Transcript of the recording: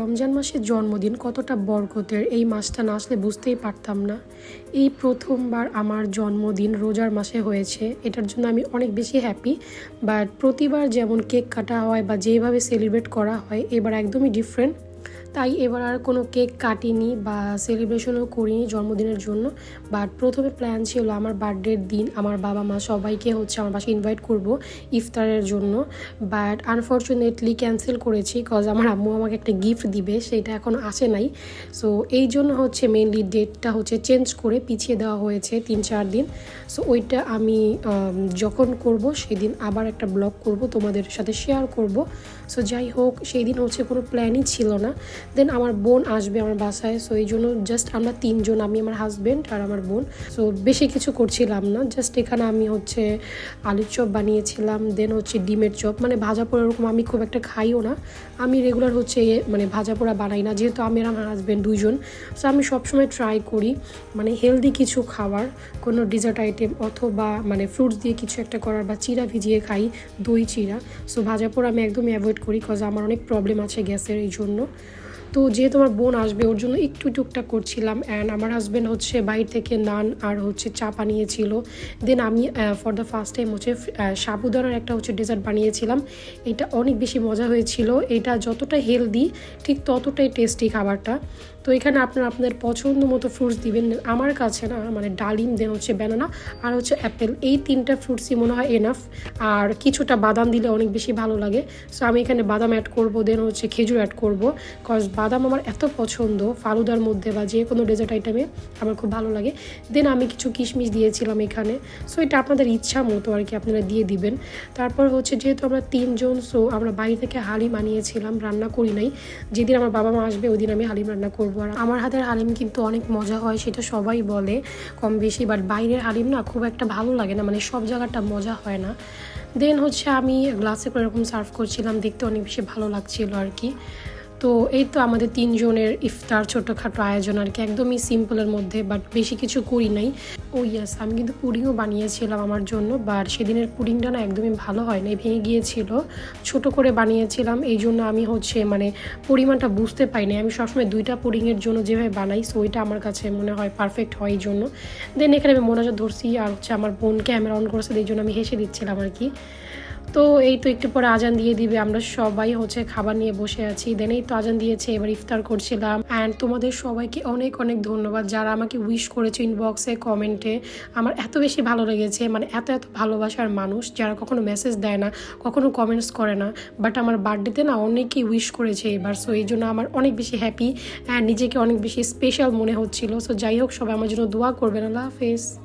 রমজান মাসের জন্মদিন কতটা বরকতের, এই মাসটা না আসলে বুঝতেই পারতাম না। এই প্রথমবার আমার জন্মদিন রোজার মাসে হয়েছে, এটার জন্য আমি অনেক বেশি হ্যাপি বাট প্রতিবার যেমন কেক কাটা হয় বা যেভাবে সেলিব্রেট করা হয়, এবার একদমই ডিফারেন্ট তাই এবার আর কোনো কেক কাটিনি বা সেলিব্রেশনও করিনি জন্মদিনের জন্য। বাট প্রথমে প্ল্যান ছিল আমার বার্থডের দিন, আমার বাবা মা সবাইকে হচ্ছে আমার বাসায় ইনভাইট করব ইফতারের জন্য। বাট আনফর্চুনেটলি ক্যান্সেল করেছি কজ আমার আম্মু আমাকে একটা গিফট দিবে, সেটা এখনও আসে নাই। সো এই জন্য হচ্ছে মেনলি ডেটটা হচ্ছে চেঞ্জ করে পিছিয়ে দেওয়া হয়েছে তিন চার দিন। সো ওইটা আমি যখন করব সেদিন আবার একটা ব্লগ করব, তোমাদের সাথে শেয়ার করব। সো যাই হোক, সেই দিন হচ্ছে কোনো প্ল্যানই ছিল না। দেন আমার বোন আসবে আমার বাসায় সো এই জন্য জাস্ট আমরা তিনজন, আমি, আমার হাজব্যান্ড আর আমার বোন। সো বেশি কিছু করছিলাম না জাস্ট এখানে আমি হচ্ছে আলুর চপ বানিয়েছিলাম দেন হচ্ছে ডিমের চপ। মানে ভাজা পোড়া ওরকম আমি খুব একটা খাইও না। আমি রেগুলার হচ্ছে মানে ভাজা পোড়া বানাই না, যেহেতু আমি আর আমার হাজব্যান্ড দুজন সো আমি সবসময় ট্রাই করি মানে হেলদি কিছু খাওয়ার, কোনো ডিজার্ট আইটেম অথবা মানে ফ্রুটস দিয়ে কিছু একটা করার বা চিরা ভিজিয়ে খাই, দই চিরা। সো ভাজা পোড়া আমি একদমই অ্যাভয়েড করি কজ আমার অনেক প্রবলেম আছে গ্যাসের এই জন্য। তো যেহেতু আমার বোন আসবে, ওর জন্য একটু টুকটাক করছিলাম অ্যান্ড আমার হাজব্যান্ড হচ্ছে বাইরে থেকে নান আর হচ্ছে চা বানিয়েছিল। দেন আমি ফর দ্য ফার্স্ট টাইম হচ্ছে সাবুদানার একটা হচ্ছে ডেজার্ট বানিয়েছিলাম। এটা অনেক বেশি মজা হয়েছিল। এটা যতটা হেলদি ঠিক ততটাই টেস্টি খাবারটা। তো এখানে আপনারা আপনাদের পছন্দ মতো ফ্রুটস দিবেন। আমার কাছে না মানে ডালিম দেন হচ্ছে ব্যানানা আর হচ্ছে অ্যাপেল এই তিনটা ফ্রুটসই মনে হয় এনাফ আর কিছুটা বাদাম দিলে অনেক বেশি ভালো লাগে। সো আমি এখানে বাদাম অ্যাড করব দেন হচ্ছে খেজুর অ্যাড করব। কজ বাদাম আমার এত পছন্দ, ফালুদার মধ্যে বা যে কোনো ডেজার্ট আইটেমে আমার খুব ভালো লাগে। দেন আমি কিছু কিশমিশ দিয়েছিলাম এখানে। সো এটা আপনাদের ইচ্ছা মতো আর কি আপনারা দিয়ে দিবেন। তারপর হচ্ছে যেহেতু আমরা তিনজন সো আমরা বাইরে থেকে হালিম আনিয়েছিলাম, রান্না করি নাই। যেদিন আমার বাবা মা আসবে ওই দিন আমি হালিম রান্না করব। আর আমার হাতের হালিম কিন্তু অনেক মজা হয়, সেটা সবাই বলে কম বেশি বাট বাইরের হালিম না খুব একটা ভালো লাগে না মানে সব জায়গাটা মজা হয় না। দেন হচ্ছে আমি গ্লাসে করে এরকম সার্ভ করছিলাম, দেখতে অনেক বেশি ভালো লাগছিল আর কি। তো এই তো আমাদের তিনজনের ইফতার ছোটোখাটো আয়োজন আর কি। একদমই সিম্পলের মধ্যে বাট বেশি কিছু করি নাই। ও ইয়াস আমি কিন্তু পুডিংও বানিয়েছিলাম আমার জন্য বাট সেদিনের পুডিংটা না একদমই ভালো হয় না ভেঙে গিয়েছিল। ছোট করে বানিয়েছিলাম, এই জন্য আমি হচ্ছে মানে পরিমাণটা বুঝতে পাইনি। আমি সবসময় দুইটা পুডিংয়ের জন্য যেভাবে বানাই সো ওইটা আমার কাছে মনে হয় পারফেক্ট হয় এই জন্য। দেন এখানে আমি মোনাজা ধরছি, আর হচ্ছে আমার বোন ক্যামেরা অন করেছে এই জন্য আমি হেসে দিচ্ছিলাম আর কি। তো এই তো একটু পরে আজান দিয়ে দিবে। আমরা সবাই হচ্ছে খাবার নিয়ে বসে আছি। দেন এই তো আজান দিয়েছে, এবার ইফতার করছিলাম। অ্যান্ড তোমাদের সবাইকে অনেক অনেক ধন্যবাদ। যারা আমাকে উইশ করেছে ইনবক্সে কমেন্টে আমার এত বেশি ভালো লেগেছে। মানে এত এত ভালোবাসার মানুষ যারা কখনো মেসেজ দেয় না, কখনো কমেন্টস করে না। বাট আমার বার্থডেতে না অনেকেই উইশ করেছে এবার। সো এই জন্য আমার অনেক বেশি হ্যাপি অ্যান্ড নিজেকে অনেক বেশি স্পেশাল মনে হচ্ছিল। সো যাই হোক, সবাই আমার জন্য দোয়া করবেন। আল্লাহ হাফেজ।